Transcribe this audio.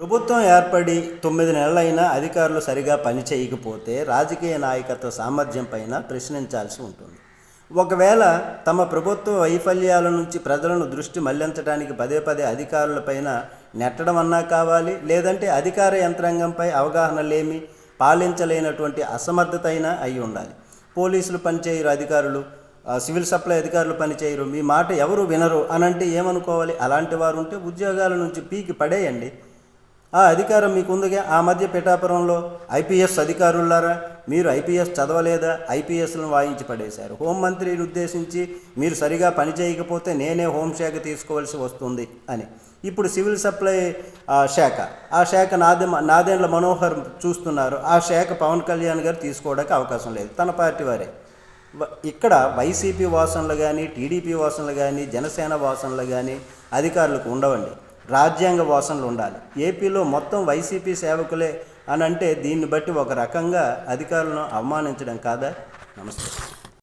ప్రభుత్వం ఏర్పడి తొమ్మిది నెలలైనా అధికారులు సరిగా పని చేయకపోతే రాజకీయ నాయకత్వ సామర్థ్యం పైన ప్రశ్నించాల్సి ఉంటుంది. ఒకవేళ తమ ప్రభుత్వ వైఫల్యాల నుంచి ప్రజలను దృష్టి మళ్ళించడానికి పదే పదే అధికారులపైన నెట్టడం అన్నా కావాలి లేదంటే అధికార యంత్రాంగంపై అవగాహన లేమి పాలించలేనటువంటి అసమర్థత అయినా అయి ఉండాలి. పోలీసులు పనిచేయరు అధికారులు సివిల్ సప్లై అధికారులు పనిచేయరు. మీ మాట ఎవరు వినరు అనంటే ఏమనుకోవాలి? అలాంటి వారు ఉంటే ఉద్యోగాల నుంచి పీకి పడేయండి. ఆ అధికారం మీకుందిగా. ఆ మధ్య పిఠాపురంలో ఐపీఎస్ అధికారులారా మీరు ఐపీఎస్ చదవలేదా? ఐపీఎస్లను వాయించి పడేశారు. హోంమంత్రిని ఉద్దేశించి మీరు సరిగా పని చేయకపోతే నేనే హోంశాఖ తీసుకోవాల్సి వస్తుంది అని. ఇప్పుడు సివిల్ సప్లై ఆ, శాఖ. ఆ శాఖ నాదే నాదేండ్ల మనోహర్ చూస్తున్నారు. ఆ శాఖ పవన్ కళ్యాణ్ గారు తీసుకోవడానికి అవకాశం లేదు. తన పార్టీ వారే. ఇక్కడ వైసీపీ వాసనలు కానీ టీడీపీ వాసనలు కానీ జనసేన వాసనలు కానీ అధికారులకు ఉండవండి. రాజ్యాంగ వాసనలు ఉండాలి. ఏపీలో మొత్తం వైసీపీ సేవకులే అని అంటే దీన్ని బట్టి ఒక రకంగా అధికారులను అవమానించడం కాదా? నమస్తే.